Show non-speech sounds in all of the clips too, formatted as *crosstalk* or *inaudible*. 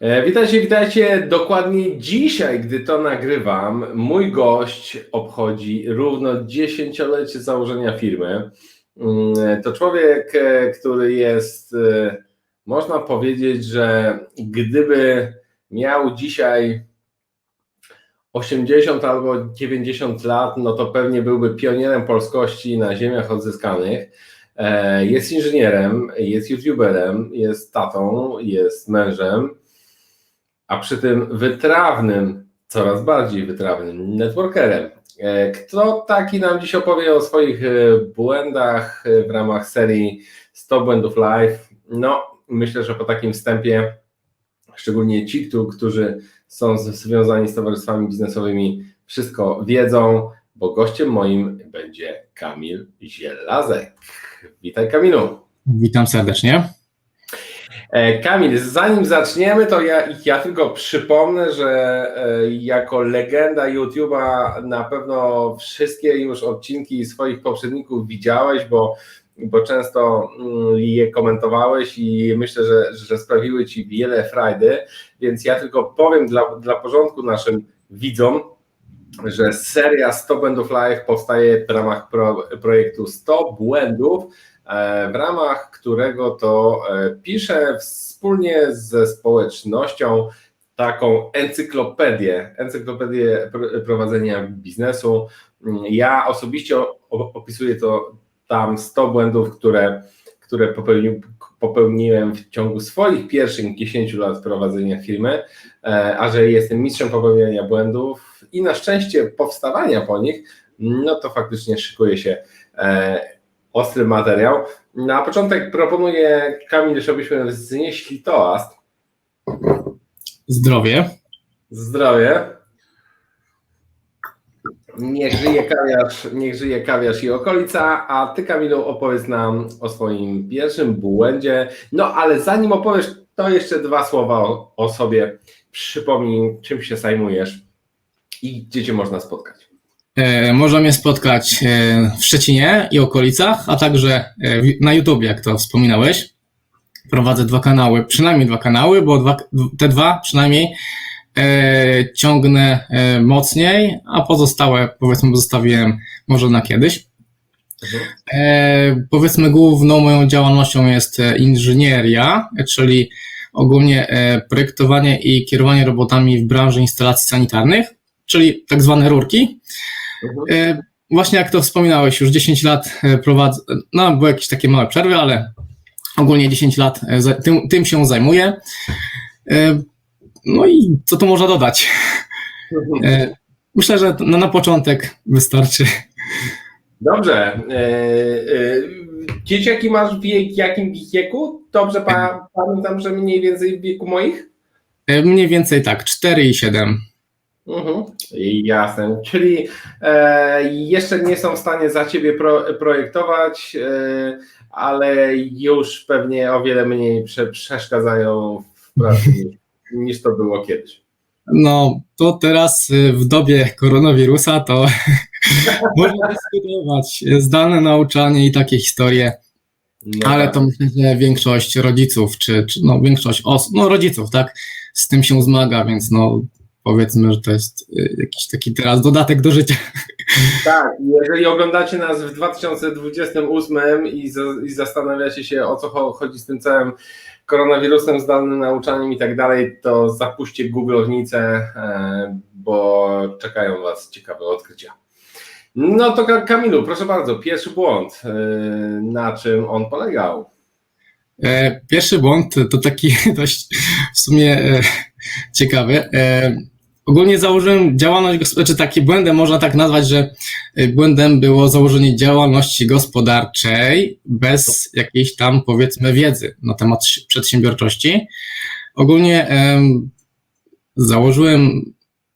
E, Witajcie, witajcie. Dokładnie dzisiaj, gdy to nagrywam, mój gość obchodzi równo dziesięciolecie założenia firmy. Mm, To człowiek, e, który jest, e, można powiedzieć, że gdyby miał dzisiaj 80 albo 90 lat, no to pewnie byłby pionierem polskości na ziemiach odzyskanych. E, Jest inżynierem, jest youtuberem, jest tatą, jest mężem, a przy tym wytrawnym, coraz bardziej wytrawnym networkerem. E, Kto taki nam dziś opowie o swoich e, błędach e, w ramach serii 100 błędów live? No, myślę, że po takim wstępie, szczególnie ci, któ- którzy są związani z towarzystwami biznesowymi, wszystko wiedzą, bo gościem moim będzie Kamil Zielazek. Witaj Kamilu. Witam serdecznie. E, Kamil, zanim zaczniemy, to ja, ja tylko przypomnę, że e, jako legenda YouTube'a na pewno wszystkie już odcinki swoich poprzedników widziałeś, bo, bo często mm, je komentowałeś i myślę, że, że sprawiły Ci wiele frajdy, więc ja tylko powiem dla, dla porządku naszym widzom, że seria 100 błędów live powstaje w ramach pro, projektu 100 błędów, w ramach którego to e, piszę wspólnie ze społecznością taką encyklopedię, encyklopedię pr- prowadzenia biznesu. Ja osobiście opisuję to tam 100 błędów, które, które popełni, popełniłem w ciągu swoich pierwszych 10 lat prowadzenia firmy, e, a że jestem mistrzem popełniania błędów i na szczęście powstawania po nich, no to faktycznie szykuje się e, ostry materiał. Na początek proponuję, Kamil, żebyśmy wznieśli toast. Zdrowie. Zdrowie. Niech żyje kawiarz, niech żyje kawiarz i okolica, a ty Kamilu opowiedz nam o swoim pierwszym błędzie. No ale zanim opowiesz, to jeszcze dwa słowa o, o sobie. Przypomnij, czym się zajmujesz i gdzie cię można spotkać. E, można mnie spotkać e, w Szczecinie i okolicach, a także e, na YouTubie, jak to wspominałeś. Prowadzę dwa kanały, przynajmniej dwa kanały, bo dwa, te dwa przynajmniej e, ciągnę mocniej, a pozostałe powiedzmy zostawiłem może na kiedyś. E, powiedzmy główną moją działalnością jest inżynieria, czyli ogólnie projektowanie i kierowanie robotami w branży instalacji sanitarnych, czyli tak zwane rurki. E, Właśnie jak to wspominałeś, już 10 lat e, prowadzę, no były jakieś takie małe przerwy, ale ogólnie 10 lat e, tym, tym się zajmuję. No i co tu można dodać? E, Myślę, że na, na początek wystarczy. Dobrze. Dzieciaki masz wiek, jakim wieku? Dobrze pa, pamiętam, że mniej więcej w wieku moich? Mniej więcej tak, 4 i 7. Mhm. Jasne. Czyli e, jeszcze nie są w stanie za ciebie pro, projektować, e, ale już pewnie o wiele mniej prze, przeszkadzają w pracy *laughs* niż, to było kiedyś. No, to teraz y, w dobie koronawirusa to *laughs* można dyskutować. Zdalne nauczanie i takie historie, No ale tak. to myślę, że większość rodziców, czy, czy no większość osób, no rodziców, tak, z tym się zmaga, więc no powiedzmy, że to jest y, jakiś taki teraz dodatek do życia. *laughs* Tak, jeżeli oglądacie nas w 2028 i, za, i zastanawiacie się o co cho- chodzi z tym całym koronawirusem, zdalnym nauczaniem i tak dalej, to zapuśćcie googlownicę, e, bo czekają Was ciekawe odkrycia. No to Ka- Kamilu, proszę bardzo, pierwszy błąd, e, na czym on polegał? E, Pierwszy błąd to taki *laughs* dość w sumie ciekawy. Ogólnie założyłem działalność, gosp- czy taki błędem można tak nazwać, że e, błędem było założenie działalności gospodarczej bez jakiejś tam powiedzmy wiedzy na temat przedsiębiorczości. Ogólnie em, założyłem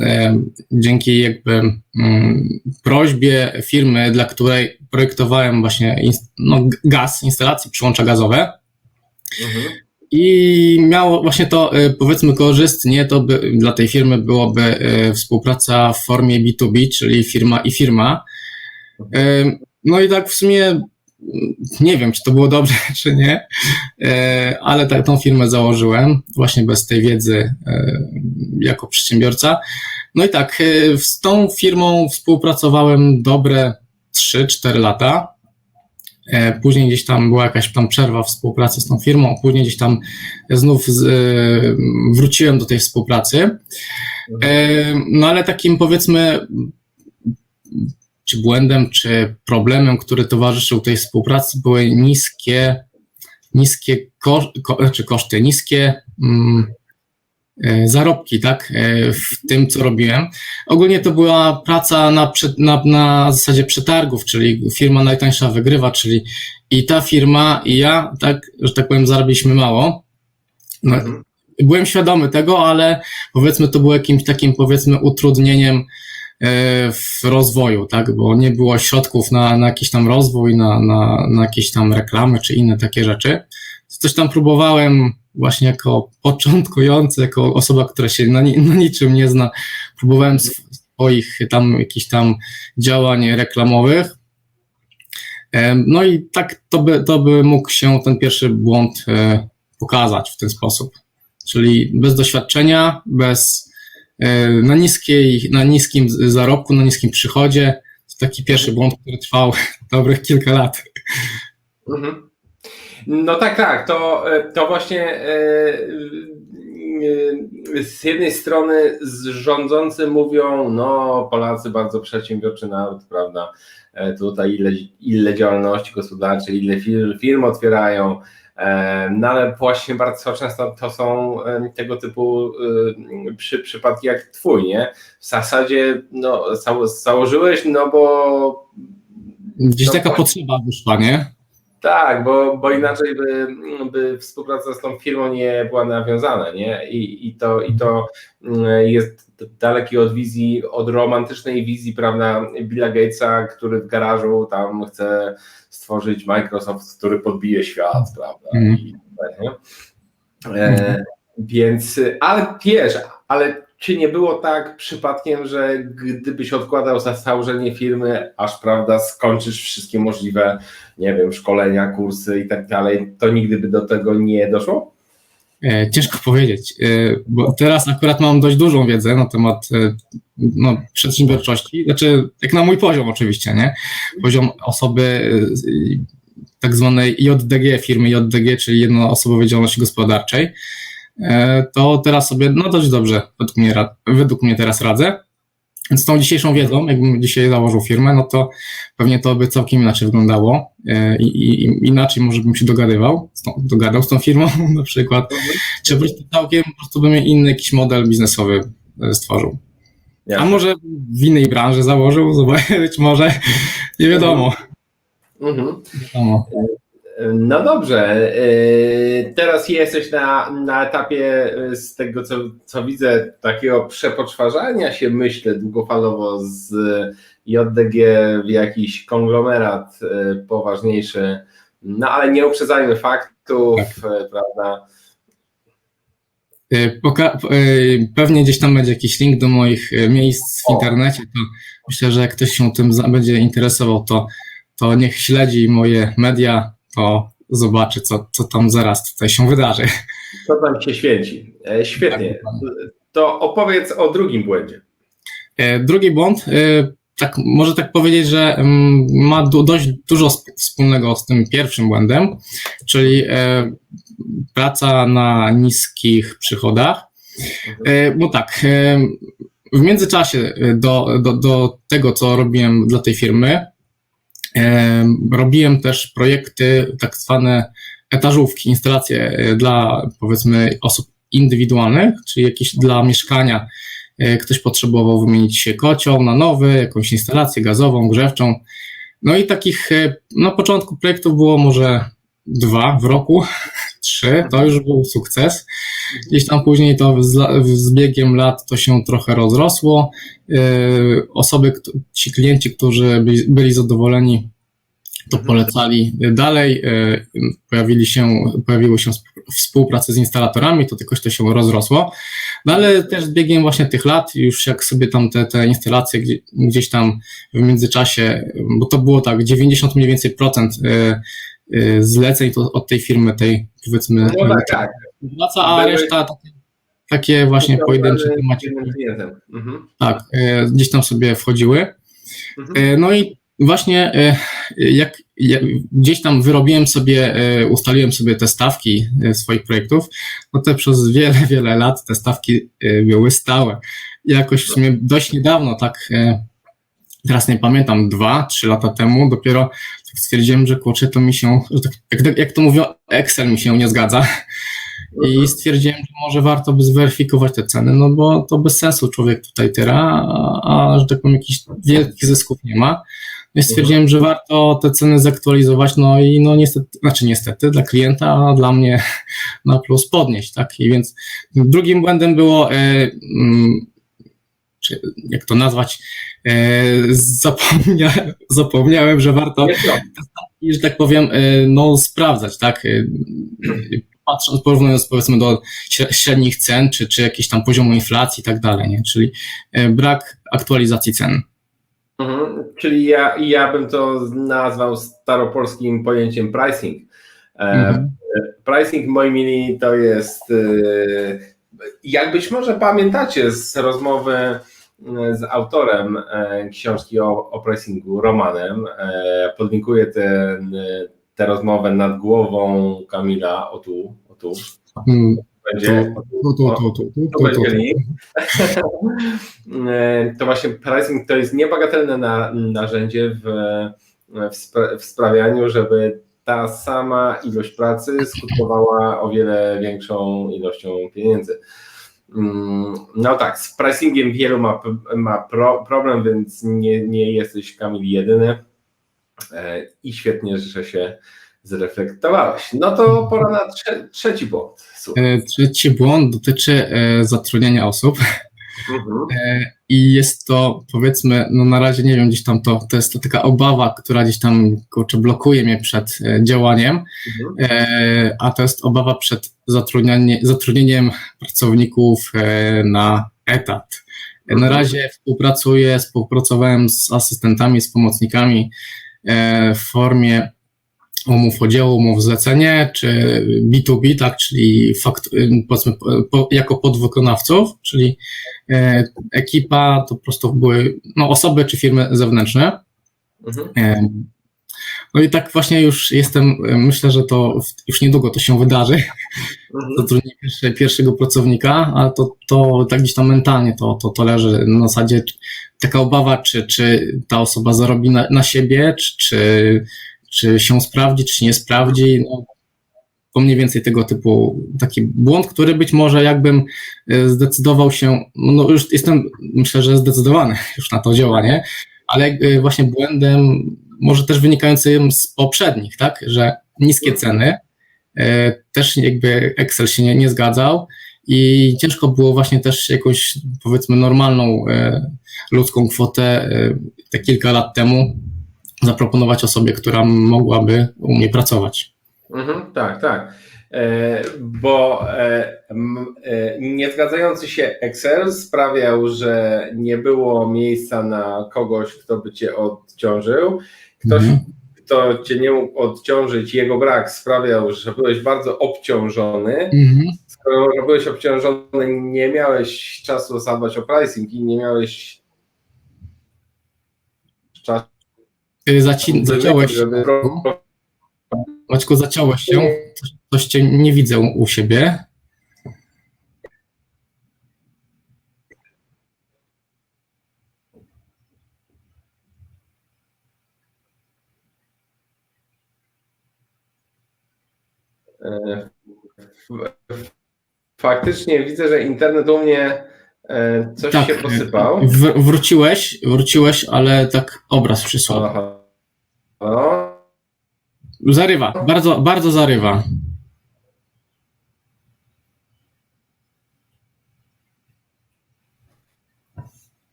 em, dzięki jakby mm, prośbie firmy, dla której projektowałem właśnie no, gaz, instalacje, przyłącza gazowe. I miało właśnie to, y, powiedzmy, korzystnie, to by, dla tej firmy byłoby y, współpraca w formie B2B, czyli firma i firma. Y, No i tak w sumie nie wiem, czy to było dobrze, *laughs* czy nie, ale tak, tą firmę założyłem właśnie bez tej wiedzy jako przedsiębiorca. No i tak, z tą firmą współpracowałem dobre 3-4 lata. E, Później gdzieś tam była jakaś tam przerwa współpracy z tą firmą, później gdzieś tam znów z, e, wróciłem do tej współpracy. E, No ale takim powiedzmy, czy błędem, czy problemem, który towarzyszył tej współpracy, były niskie, niskie ko, ko, czy koszty, niskie mm, zarobki, tak, e, w tym, co robiłem. Ogólnie to była praca na, na, na zasadzie przetargów, czyli firma najtańsza wygrywa, czyli i ta firma, i ja, tak, że tak powiem, zarobiliśmy mało. No, Mhm. byłem świadomy tego, ale powiedzmy to było jakimś takim powiedzmy utrudnieniem e, w rozwoju, tak, bo nie było środków na, na jakiś tam rozwój, na, na, na jakieś tam reklamy czy inne takie rzeczy. Coś tam próbowałem właśnie jako początkujący, jako osoba, która się na, ni- na niczym nie zna, próbowałem sw- swoich tam jakichś tam działań reklamowych. No i tak to by, to by mógł się ten pierwszy błąd e, pokazać w ten sposób. Czyli bez doświadczenia, bez e, na, niskiej, na niskim zarobku, na niskim przychodzie. To taki pierwszy błąd, który trwał *laughs* dobrych kilka lat. Mhm. No tak, tak. To, to właśnie e, e, z jednej strony rządzący mówią, no Polacy bardzo przedsiębiorczy naród, prawda? E, Tutaj ile, ile działalności gospodarczej, ile firm, firm otwierają. No ale właśnie bardzo często to są tego typu przy, przypadki jak twój, nie? W zasadzie no, zało- założyłeś, no bo Gdzieś No taka potrzeba wyszła, nie? Tak, bo, bo inaczej by, by współpraca z tą firmą nie była nawiązana, nie? I, i, to, i to mm, jest dalekie od wizji, od romantycznej wizji, prawda, Billa Gatesa, który w garażu tam chce stworzyć Microsoft, który podbije świat, prawda? Mhm. I, nie? E, więc, ale wiesz, ale czy nie było tak przypadkiem, że gdybyś odkładał za założenie firmy, aż prawda, skończysz wszystkie możliwe, nie wiem, szkolenia, kursy i tak dalej, to nigdy by do tego nie doszło? E, Ciężko powiedzieć, e, bo teraz akurat mam dość dużą wiedzę na temat e, no, przedsiębiorczości, znaczy jak na mój poziom oczywiście, nie? Poziom osoby tak zwanej JDG, firmy JDG, czyli jednoosobowej działalności gospodarczej, to teraz sobie no dość dobrze według mnie, według mnie teraz radzę. Z tą dzisiejszą wiedzą, jakbym dzisiaj założył firmę, no to pewnie to by całkiem inaczej wyglądało e, i, i, inaczej może bym się dogadywał, z tą, dogadał z tą firmą *laughs* na przykład, czy prostu całkiem po prostu bym inny jakiś model biznesowy e, stworzył. A może w innej branży założył, być może, nie wiadomo. Mhm. wiadomo. No dobrze, yy, teraz jesteś na, na etapie yy, z tego, co, co widzę, takiego przepoczwarzania się, myślę, długofalowo z JDG w jakiś konglomerat poważniejszy, no ale nie uprzedzajmy faktów, yy, prawda? Poka- pewnie gdzieś tam będzie jakiś link do moich miejsc w internecie, to myślę, że jak ktoś się tym będzie interesował, to, to niech śledzi moje media, to zobaczy, co, co tam zaraz tutaj się wydarzy. Co tam się święci? E, Świetnie. To opowiedz o drugim błędzie. E, Drugi błąd, e, tak, może tak powiedzieć, że mm, ma dość dużo sp- wspólnego z tym pierwszym błędem, czyli praca na niskich przychodach. Bo tak, w międzyczasie do, do, do tego, co robiłem dla tej firmy, robiłem też projekty, tak zwane etażówki, instalacje e, dla powiedzmy osób indywidualnych, czyli jakieś dla mieszkania. E, Ktoś potrzebował wymienić kocioł na nowy, jakąś instalację gazową, grzewczą. No i takich e, na początku projektów było może dwa w roku, *laughs* trzy, to już był sukces. Gdzieś tam później to z, biegiem lat to się trochę rozrosło. Yy, Osoby, ci klienci, którzy byli, zadowoleni, to polecali dalej. e, Pojawili się, pojawiły się sp- współprace z instalatorami, to jakoś to się rozrosło. No ale też z biegiem właśnie tych lat, już jak sobie tam te, te instalacje gdzie, gdzieś tam w międzyczasie, bo to było tak 90 mniej więcej procent e, zleceń to od tej firmy, tej powiedzmy No tak, tak. Wraca, a reszta takie, takie właśnie pojedyncze tematy. Mhm. tak, e, gdzieś tam sobie wchodziły. Mhm. E, No i właśnie e, jak, jak gdzieś tam wyrobiłem sobie, ustaliłem sobie te stawki swoich projektów, no to przez wiele, *laughs* wiele lat te stawki były stałe. I Jakoś w sumie dość niedawno, tak teraz nie pamiętam, dwa, trzy lata temu dopiero stwierdziłem, że kurczę, to mi się, że tak, jak, jak to mówią, Excel mi się nie zgadza. I stwierdziłem, że może warto by zweryfikować te ceny, no bo to bez sensu człowiek tutaj tyra, a, a że tak powiem, jakichś wielkich zysków nie ma. No i stwierdziłem, że warto te ceny zaktualizować, no i no niestety, znaczy niestety dla klienta, a dla mnie *laughs* na plus podnieść, tak? I więc drugim błędem było, e, mm, czy jak to nazwać, e, zapomnia, *laughs* zapomniałem, że warto że tak powiem, y, no sprawdzać, tak? Patrząc, porównując powiedzmy do śre- średnich cen, czy, czy jakiegoś tam poziomu inflacji i tak dalej, nie? Czyli y, brak aktualizacji cen. Mhm. Czyli ja, ja bym to nazwał staropolskim pojęciem pricing. E, Mhm. Pricing, moi mili, to jest, e, jak być może pamiętacie z rozmowy e, z autorem e, książki o, o pricingu, Romanem, e, podlinkuję ten, e, tę rozmowę nad głową Kamila, o tu, o tu, Mm, będzie, to *laughs* to właśnie pricing to jest niebagatelne na, narzędzie w, w, spra- w sprawianiu, żeby ta sama ilość pracy skutkowała o wiele większą ilością pieniędzy. Mm, No tak, z pricingiem wielu ma, ma pro, problem, więc nie, nie jesteś Kamil jedyny i świetnie, że się zreflektowałeś. No to pora na trze, trzeci błąd. Słuchaj. E, Trzeci błąd dotyczy e, zatrudniania osób. Mhm. E, I jest to, powiedzmy, no na razie nie wiem, gdzieś tam to, to jest to taka obawa, która gdzieś tam kurczę, blokuje mnie przed e, działaniem, Mhm. e, a to jest obawa przed zatrudnieniem pracowników e, na etat. E, Na Mhm. razie współpracuję, współpracowałem z asystentami, z pomocnikami e, w formie umów o dzieło, umów zlecenie, czy B2B, tak, czyli fakt, powiedzmy, po, jako podwykonawców, czyli e, ekipa to po prostu były no, osoby czy firmy zewnętrzne. Mhm. E, no i tak właśnie już jestem, e, myślę, że to już niedługo to się wydarzy, Mhm. *laughs* zatrudnię pierwsze, pierwszego pracownika, ale to, to tak gdzieś tam mentalnie to, to, to leży na zasadzie taka obawa, czy, czy ta osoba zarobi na, na siebie, czy, czy, czy się sprawdzi, czy się nie sprawdzi. No, to mniej więcej tego typu taki błąd, który być może jakbym e, zdecydował się, no już jestem, myślę, że zdecydowany *laughs* już na to działanie, ale e, właśnie błędem może też wynikającym z poprzednich, tak, że niskie ceny, e, też jakby Excel się nie, nie zgadzał i ciężko było właśnie też jakąś powiedzmy normalną e, ludzką kwotę e, te kilka lat temu zaproponować osobie, która mogłaby u mnie pracować. Mhm, tak, tak. E, bo e, e, niezgadzający się Excel sprawiał, że nie było miejsca na kogoś, kto by cię odciążył. Ktoś, Mhm. kto cię nie mógł odciążyć, jego brak sprawiał, że byłeś bardzo obciążony. Mhm. Skoro byłeś obciążony, nie miałeś czasu zadbać o pricing i nie miałeś czasu, Y, Zaci- zaciąłeś żeby Maćku, zaciąłeś się. Coś, coś cię nie widzę u siebie. E, Faktycznie widzę, że internet u mnie e, coś Tak, się posypał. W- wróciłeś, wróciłeś, ale tak obraz przysłał. Aha. O, Zarywa, bardzo, bardzo zarywa.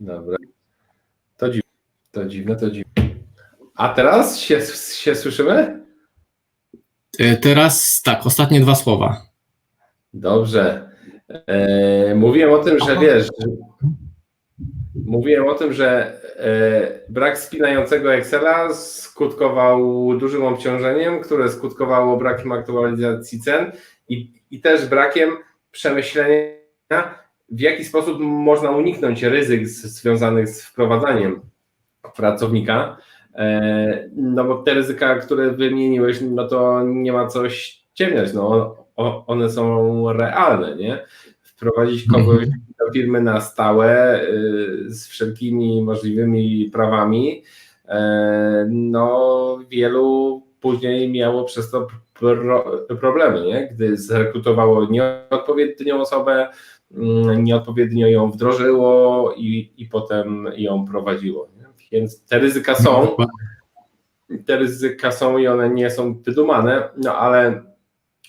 Dobra. To dziwne, to dziwne, to dziwne. A teraz się, się słyszymy? E, Teraz tak, ostatnie dwa słowa. Dobrze. E, mówiłem o tym, że wiesz, że, mówiłem o tym, że e, brak spinającego Excela skutkował dużym obciążeniem, które skutkowało brakiem aktualizacji cen i, i też brakiem przemyślenia, w jaki sposób można uniknąć ryzyk związanych z wprowadzaniem pracownika. E, No bo te ryzyka, które wymieniłeś, no to nie ma co ściemniać, no one są realne, nie? Wprowadzić kogoś do firmy na stałe y, z wszelkimi możliwymi prawami, e, no wielu później miało przez to pro, problemy, nie? Gdy zrekrutowało nieodpowiednią osobę, mm, nieodpowiednio ją wdrożyło i, i potem ją prowadziło. Nie? Więc te ryzyka są, te ryzyka są i one nie są wydumane, no ale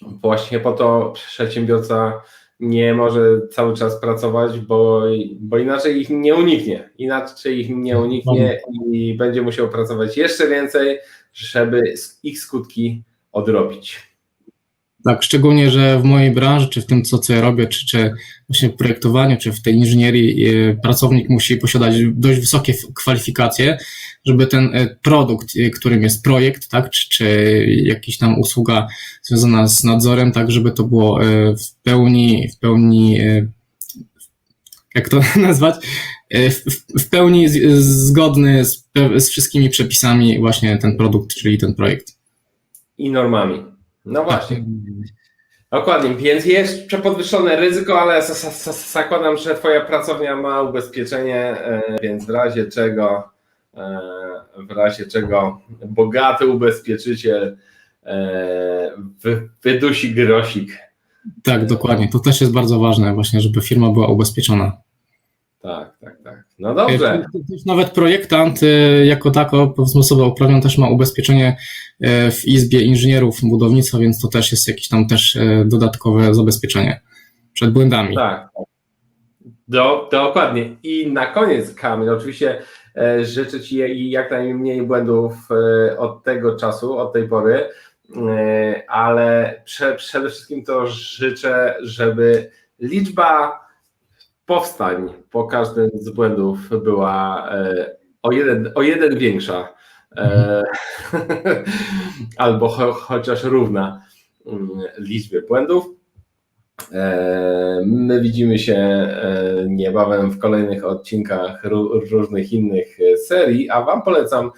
właśnie po to przedsiębiorca nie może cały czas pracować, bo, bo inaczej ich nie uniknie. Inaczej ich nie uniknie i będzie musiał pracować jeszcze więcej, żeby ich skutki odrobić. Tak, szczególnie, że w mojej branży, czy w tym, co, co ja robię, czy, czy właśnie w projektowaniu, czy w tej inżynierii, e, pracownik musi posiadać dość wysokie kwalifikacje, żeby ten e, produkt, e, którym jest projekt, tak, czy, czy jakaś tam usługa związana z nadzorem, tak, żeby to było w pełni, w pełni, jak to *laughs* nazwać, w, w- pełni zgodny z, z wszystkimi przepisami właśnie ten produkt, czyli ten projekt. I normami. No właśnie. Dokładnie, więc jeszcze podwyższone ryzyko, ale zakładam, że Twoja pracownia ma ubezpieczenie, e, więc w razie czego, e, w razie czego bogaty ubezpieczyciel e, wy- wydusi grosik. Tak, dokładnie. To też jest bardzo ważne, właśnie, żeby firma była ubezpieczona. Tak, tak, tak. No dobrze. E, Nawet projektant e, jako tako, powiedzmy osoba uprawniona też ma ubezpieczenie e, w Izbie Inżynierów Budownictwa, więc to też jest jakieś tam też dodatkowe zabezpieczenie przed błędami. Tak. Do, dokładnie. I na koniec, Kamil, oczywiście życzę Ci jak najmniej błędów od tego czasu, od tej pory, ale prze, przede wszystkim to życzę, żeby liczba powstań po każdym z błędów była e, o jeden, o jeden większa. E, *laughs* albo cho, chociaż równa mm, liczbie błędów. E, My widzimy się e, niebawem w kolejnych odcinkach ró- różnych innych e, serii, a Wam polecam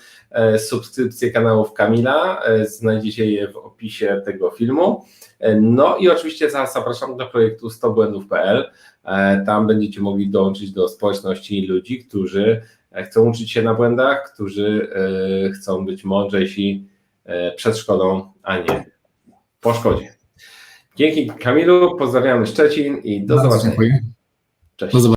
subskrypcję kanałów Kamila. Znajdziecie je w opisie tego filmu. No i oczywiście za- zapraszam do projektu 100błędów.pl. E, Tam będziecie mogli dołączyć do społeczności ludzi, którzy chcą uczyć się na błędach, którzy chcą być mądrzejsi przed szkodą, a nie po szkodzie. Dzięki Kamilu, pozdrawiamy Szczecin i do Bardzo zobaczenia. dziękuję. Cześć.